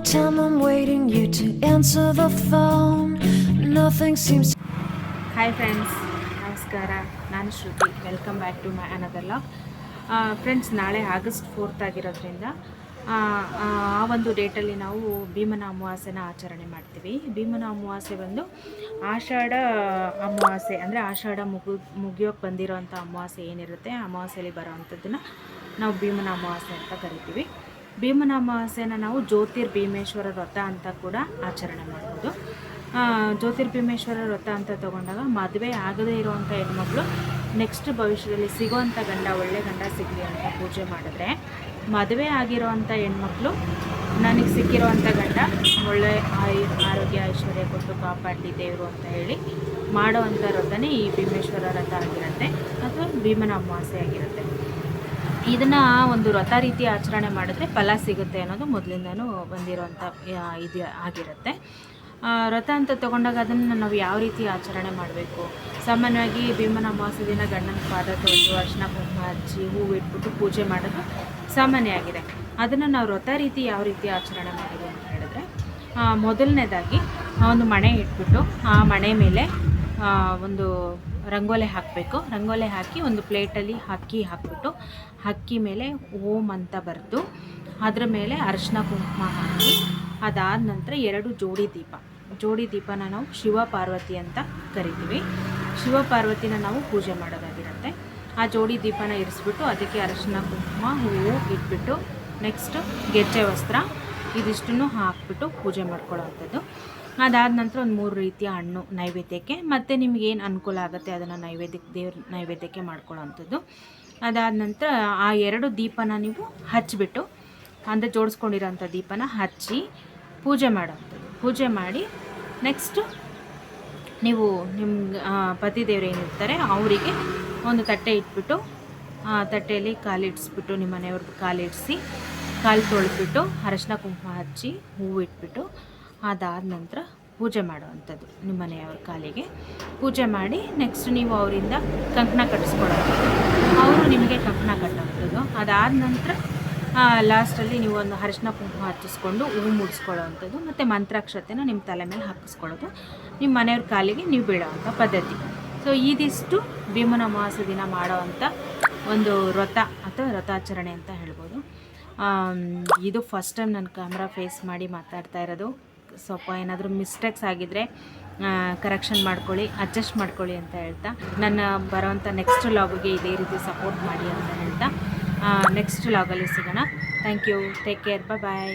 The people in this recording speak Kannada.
the time I'm waiting you to answer the phone. Nothing seems hi friends ನಮಸ್ಕಾರ. ನಾನು Shruti. Welcome back to my another log friends ನಾಳೆ ಆಗಸ್ಟ್ ಫೋರ್ತ್ ಆಗಿರೋದ್ರಿಂದ ಆ, ಒಂದು ಡೇಟಲ್ಲಿ ನಾವು ಭೀಮನ ಅಮಾವಾಸ್ಯನ ಆಚರಣೆ ಮಾಡ್ತೀವಿ. ಭೀಮನ ಅಮಾವಾಸ್ಯೆ ಬಂದು ಆಷಾಢ ಅಮಾವಾಸ್ಯೆ ಅಂದರೆ ಆಷಾಢ ಮುಗು ಮುಗಿಯೋಕ್ಕೆ ಬಂದಿರೋವಂಥ ಅಮಾವಾಸ್ಯೆ ಏನಿರುತ್ತೆ ಅಮಾವಾಸ್ಯೆಯಲ್ಲಿ ಬರೋವಂಥದ್ದನ್ನು ನಾವು ಭೀಮನ ಅಮಾವಾಸ್ಯೆ ಅಂತ ಕರಿತೀವಿ. ಭೀಮನ ಅಮಾವಾಸ್ಯೆನ ನಾವು ಜ್ಯೋತಿರ್ ಭೀಮೇಶ್ವರ ವ್ರತ ಅಂತ ಕೂಡ ಆಚರಣೆ ಮಾಡ್ಬೋದು. ಜ್ಯೋತಿರ್ಭೀಮೇಶ್ವರ ವ್ರತ ಅಂತ ತಗೊಂಡಾಗ ಮದುವೆ ಆಗದೇ ಇರುವಂಥ ಹೆಣ್ಮಕ್ಳು ನೆಕ್ಸ್ಟ್ ಭವಿಷ್ಯದಲ್ಲಿ ಸಿಗೋವಂಥ ಗಂಡ, ಒಳ್ಳೆ ಗಂಡ ಸಿಗಲಿ ಅಂತ ಪೂಜೆ ಮಾಡಿದ್ರೆ ಮದುವೆ ಆಗಿರೋವಂಥ ಹೆಣ್ಮಕ್ಳು ನನಗೆ ಸಿಕ್ಕಿರೋವಂಥ ಗಂಡ ಒಳ್ಳೆ ಆಯು, ಆರೋಗ್ಯ, ಐಶ್ವರ್ಯ ಕೊಟ್ಟು ಕಾಪಾಡಲಿ ದೇವರು ಅಂತ ಹೇಳಿ ಮಾಡೋವಂಥ ವ್ರತನೇ ಈ ಭೀಮೇಶ್ವರ ವ್ರತ ಆಗಿರುತ್ತೆ. ಅಥವಾ ಭೀಮನ ಅಮಾವಾಸ್ಯೆ ಆಗಿರುತ್ತೆ. ಇದನ್ನ ಒಂದು ವ್ರತ ರೀತಿ ಆಚರಣೆ ಮಾಡಿದ್ರೆ ಫಲ ಸಿಗುತ್ತೆ ಅನ್ನೋದು ಮೊದಲಿಂದನೂ ಬಂದಿರುವಂತ ಇದು ಆಗಿರುತ್ತೆ. ವ್ರತ ಅಂತ ತಗೊಂಡಾಗ ಅದನ್ನು ನಾವು ಯಾವ ರೀತಿ ಆಚರಣೆ ಮಾಡಬೇಕು? ಸಾಮಾನ್ಯವಾಗಿ ಭೀಮನ ಅಮಾವಾಸ್ಯೆ ದಿನ ಗಂಡನ ಪಾದ ತೊಳೆದು ಅರ್ಶಿನ ಕುಂಕುಮ ಹಚ್ಚಿ ಹೂವು ಇಟ್ಬಿಟ್ಟು ಪೂಜೆ ಮಾಡೋದು ಸಾಮಾನ್ಯ ಆಗಿದೆ ಅದನ್ನು ನಾವು ವ್ರತ ರೀತಿ ಯಾವ ರೀತಿ ಆಚರಣೆ ಮಾಡೋದು ಅಂತ ಹೇಳಿದ್ರೆ ಮೊದಲನೇದಾಗಿ ಒಂದು ಮಣೆ ಇಟ್ಬಿಟ್ಟು ಆ ಮಣೆ ಮೇಲೆ ಒಂದು ರಂಗೋಲೆ ಹಾಕಬೇಕು. ರಂಗೋಲೆ ಹಾಕಿ ಒಂದು ಪ್ಲೇಟಲ್ಲಿ ಅಕ್ಕಿ ಹಾಕ್ಬಿಟ್ಟು, ಅಕ್ಕಿ ಮೇಲೆ ಓಂ ಅಂತ ಬರೆದು, ಅದರ ಮೇಲೆ ಅರಿಶಿನ ಕುಂಕುಮ ಹಾಕಿ, ಅದಾದ ನಂತರ ಎರಡು ಜೋಡಿ ದೀಪ. ಜೋಡಿ ದೀಪನ ನಾವು ಶಿವ ಪಾರ್ವತಿ ಅಂತ ಕರಿತೀವಿ. ಶಿವ ಪಾರ್ವತಿನ ನಾವು ಪೂಜೆ ಮಾಡೋದಾಗಿರುತ್ತೆ. ಆ ಜೋಡಿ ದೀಪನ ಇರಿಸ್ಬಿಟ್ಟು ಅದಕ್ಕೆ ಅರಿಶಿನ ಕುಂಕುಮ, ಹೂವು ಇಟ್ಬಿಟ್ಟು ನೆಕ್ಸ್ಟ್ ಗೆಜ್ಜೆ ವಸ್ತ್ರ, ಇದಿಷ್ಟನ್ನು ಹಾಕ್ಬಿಟ್ಟು ಪೂಜೆ ಮಾಡ್ಕೊಳ್ಳೋವಂಥದ್ದು. ಅದಾದ ನಂತರ ಒಂದು ಮೂರು ರೀತಿಯ ಹಣ್ಣು ನೈವೇದ್ಯಕ್ಕೆ, ಮತ್ತು ನಿಮ್ಗೆ ಏನು ಅನುಕೂಲ ಆಗುತ್ತೆ ಅದನ್ನು ನೈವೇದ್ಯಕ್ಕೆ ದೇವ್ರ ನೈವೇದ್ಯಕ್ಕೆ ಮಾಡ್ಕೊಳ್ಳೋವಂಥದ್ದು ಅದಾದ ನಂತರ ಆ ಎರಡು ದೀಪನ ನೀವು ಹಚ್ಚಿಬಿಟ್ಟು ಅಂದರೆ ಜೋಡಿಸ್ಕೊಂಡಿರೋಂಥ ದೀಪನ ಹಚ್ಚಿ ಪೂಜೆ ಮಾಡೋವಂಥದ್ದು ಪೂಜೆ ಮಾಡಿ ನೆಕ್ಸ್ಟು ನೀವು ನಿಮ್ಮ ಪತಿ ದೇವರು ಏನಿರ್ತಾರೆ ಅವರಿಗೆ ಒಂದು ತಟ್ಟೆ ಇಟ್ಬಿಟ್ಟು, ಆ, ತಟ್ಟೆಯಲ್ಲಿ ಕಾಲಿಡಿಸ್ಬಿಟ್ಟು ನಿಮ್ಮ ಮನೆಯವ್ರದ್ದು ಕಾಲಿಡಿಸಿ, ಕಾಲು ತೊಳೆದ್ಬಿಟ್ಟು ಅರಶಿನ ಕುಂಕುಮ ಹಚ್ಚಿ ಹೂವು ಇಟ್ಬಿಟ್ಟು ಅದಾದ ನಂತರ ಪೂಜೆ ಮಾಡುವಂಥದ್ದು ನಿಮ್ಮ ಮನೆಯವ್ರ ಕಾಲಿಗೆ. ಪೂಜೆ ಮಾಡಿ ನೆಕ್ಸ್ಟ್ ನೀವು ಅವರಿಂದ ಕಂಕಣ ಕಟ್ಟಿಸ್ಕೊಳ್ಳೋದು ಅವರು ನಿಮಗೆ ಕಂಕಣ ಕಟ್ಟೋವಂಥದ್ದು. ಅದಾದ ನಂತರ ಲಾಸ್ಟಲ್ಲಿ ನೀವು ಒಂದು ಅರಿಶಿನ ಕುಂಕುಮ ಹಚ್ಚಿಸ್ಕೊಂಡು ಹೂವು ಮುಡಿಸ್ಕೊಳ್ಳೋವಂಥದ್ದು ಮತ್ತು ಮಂತ್ರಾಕ್ಷತೆನ ನಿಮ್ಮ ತಲೆ ಮೇಲೆ ಹಾಕಿಸ್ಕೊಳ್ಳೋದು. ನಿಮ್ಮ ಮನೆಯವ್ರ ಕಾಲಿಗೆ ನೀವು ಬೀಳೋವಂಥ ಪದ್ಧತಿ. ಸೊ ಇದಿಷ್ಟು ಭೀಮನ ಮಾಸ ದಿನ ಮಾಡೋವಂಥ ಒಂದು ವ್ರತ ಅಥವಾ ವ್ರತಾಚರಣೆ ಅಂತ ಹೇಳ್ಬೋದು. ಇದು ಫಸ್ಟ್ ಟೈಮ್ ನಾನು ಕ್ಯಾಮ್ರಾ ಫೇಸ್ ಮಾಡಿ ಮಾತಾಡ್ತಾ ಇರೋದು. ಸ್ವಲ್ಪ ಏನಾದರೂ ಮಿಸ್ಟೇಕ್ಸ್ ಆಗಿದ್ದರೆ ಕರೆಕ್ಷನ್ ಮಾಡ್ಕೊಳ್ಳಿ ಅಡ್ಜಸ್ಟ್ ಮಾಡ್ಕೊಳ್ಳಿ ಅಂತ ಹೇಳ್ತಾ, ನನ್ನ ಬರೋವಂಥ ನೆಕ್ಸ್ಟ್ ಲಾಗಿಗೆ ಇದೇ ರೀತಿ ಸಪೋರ್ಟ್ ಮಾಡಿ ಅಂತ ಹೇಳ್ತಾ ನೆಕ್ಸ್ಟ್ ಲಾಗಲ್ಲಿ ಸಿಗೋಣ. Thank you take care bye